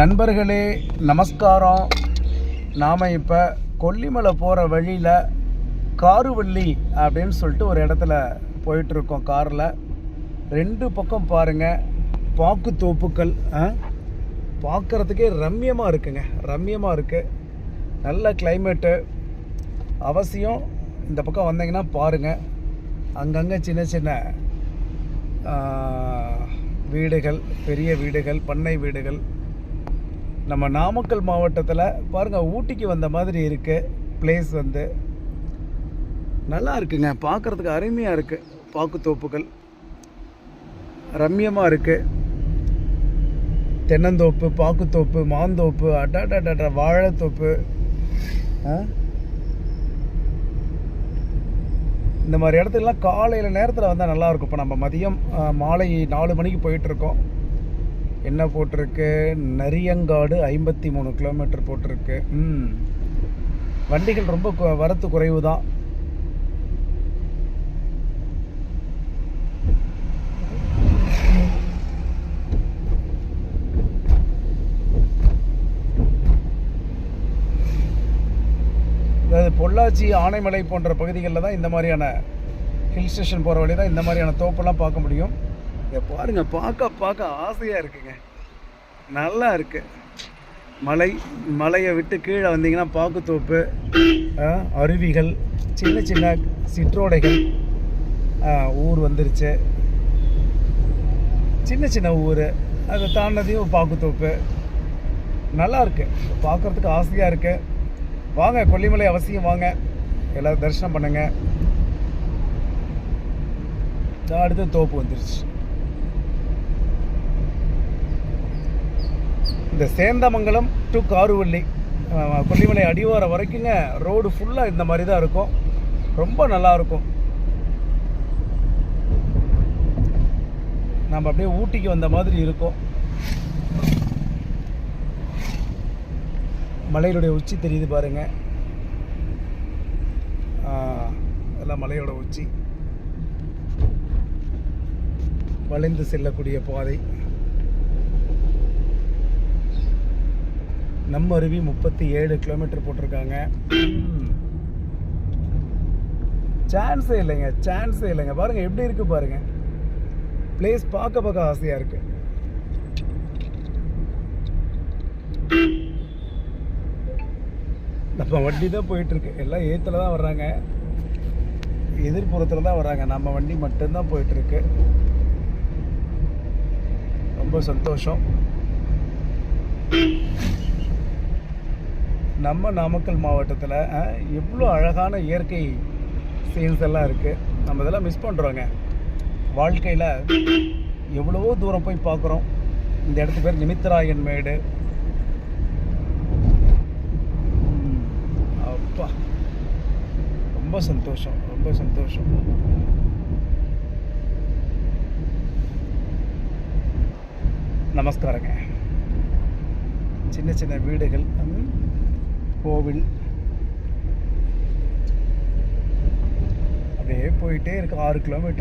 நண்பர்களே நமஸ்காரம். நாம் இப்போ கொல்லிமலை போகிற வழியில் காருவள்ளி அப்படின்னு சொல்லிட்டு ஒரு இடத்துல போயிட்டுருக்கோம் காரில். ரெண்டு பக்கம் பாருங்கள் பாக்கு தோப்புக்கள் பார்க்குறதுக்கே ரம்யமாக இருக்குங்க. ரம்யமாக இருக்குது நல்ல கிளைமேட்டு அவசியம் இந்த பக்கம் வந்தீங்கன்னா பாருங்கள் அங்கங்கே சின்ன சின்ன வீடுகள் பெரிய வீடுகள் பண்ணை வீடுகள் நம்ம நாமக்கல் மாவட்டத்தில் பாருங்கள் ஊட்டிக்கு வந்த மாதிரி இருக்குது பிளேஸ் வந்து. நல்லா இருக்குங்க பார்க்குறதுக்கு அருமையாக இருக்குது பாக்குத்தோப்புகள். ரம்யமாக இருக்குது தென்னந்தோப்பு பாக்குத்தோப்பு மாந்தோப்பு அடாடாடா வாழைத்தோப்பு. இந்த மாதிரி இடத்துலலாம் காலையில் நேரத்தில் வந்தால் நல்லாயிருக்கும் இப்போ நம்ம மதியம் மாலை நாலு மணிக்கு போயிட்டுருக்கோம் என்ன போட்டிருக்கு? நரியங்காடு ஐம்பத்தி மூணு கிலோமீட்டர் போட்டிருக்கு. ம். வண்டிகள் ரொம்ப வரத்து குறைவு தான் அதாவது பொள்ளாச்சி ஆனைமலை போன்ற பகுதிகளில் தான் இந்த மாதிரியான ஹில் ஸ்டேஷன் போகிற வழி தான் இந்த மாதிரியான தோப்பெல்லாம் பார்க்க முடியும். இதை பாருங்க பார்க்க பார்க்க ஆசையாக இருக்குங்க. நல்லா இருக்கு. மலை மலையை விட்டு கீழே வந்தீங்கன்னா பாக்குத்தோப்பு அருவிகள் சின்ன சின்ன சிற்றோடைகள் ஊர் வந்துருச்சு. சின்ன சின்ன ஊர் அதை தாண்டதையும் பாக்குத்தோப்பு. நல்லா இருக்கு. பார்க்குறதுக்கு ஆசையாக இருக்கு. வாங்க கொல்லிமலை அவசியம் வாங்க. எல்லாரும் தரிசனம் பண்ணுங்க. இதோ அடுத்து தோப்பு வந்துருச்சு. இந்த சேந்தமங்கலம் டு காருவள்ளி கொல்லிமலை அடிவாரம் வரைக்குங்க ரோடு ஃபுல்லாக இந்த மாதிரி தான் இருக்கும். ரொம்ப நல்லாயிருக்கும் நம்ம அப்படியே ஊட்டிக்கு வந்த மாதிரி இருக்கும். மலையினுடைய உச்சி தெரியுது பாருங்க. எல்லாம் மலையோட உச்சி. வளைந்து செல்லக்கூடிய பாதை. நம்ம அருவி முப்பத்தி ஏழு கிலோமீட்டர் போட்டிருக்காங்க. சான்ஸே இல்லைங்க சான்ஸே இல்லைங்க. பாருங்க எப்படி இருக்கு பாருங்க. பிளேஸ் பார்க்க பார்க்க ஆசையா இருக்கு. நம்ம வண்டி தான் போயிட்டு இருக்கு எல்லாம் ஏத்துல தான் வர்றாங்க. எதிர்ப்புறத்தில் தான் வர்றாங்க. நம்ம வண்டி மட்டும்தான் போயிட்டு இருக்கு ரொம்ப சந்தோஷம். நம்ம நாமக்கல் மாவட்டத்தில் எவ்வளோ அழகான இயற்கை சீன்ஸ் எல்லாம் இருக்குது நம்ம இதெல்லாம் மிஸ் பண்ணுறோங்க வாழ்க்கையில் எவ்வளவோ தூரம் போய் பார்க்குறோம் இந்த இடத்து பேர் நிமித்தராயன் மேடு. அப்பா. ரொம்ப சந்தோஷம் ரொம்ப சந்தோஷம். நமஸ்காரங்க. சின்ன சின்ன வீடுகள் கோவில். அப்படியே போயிட்டே இருக்கு ஆறு கிலோமீட்டர்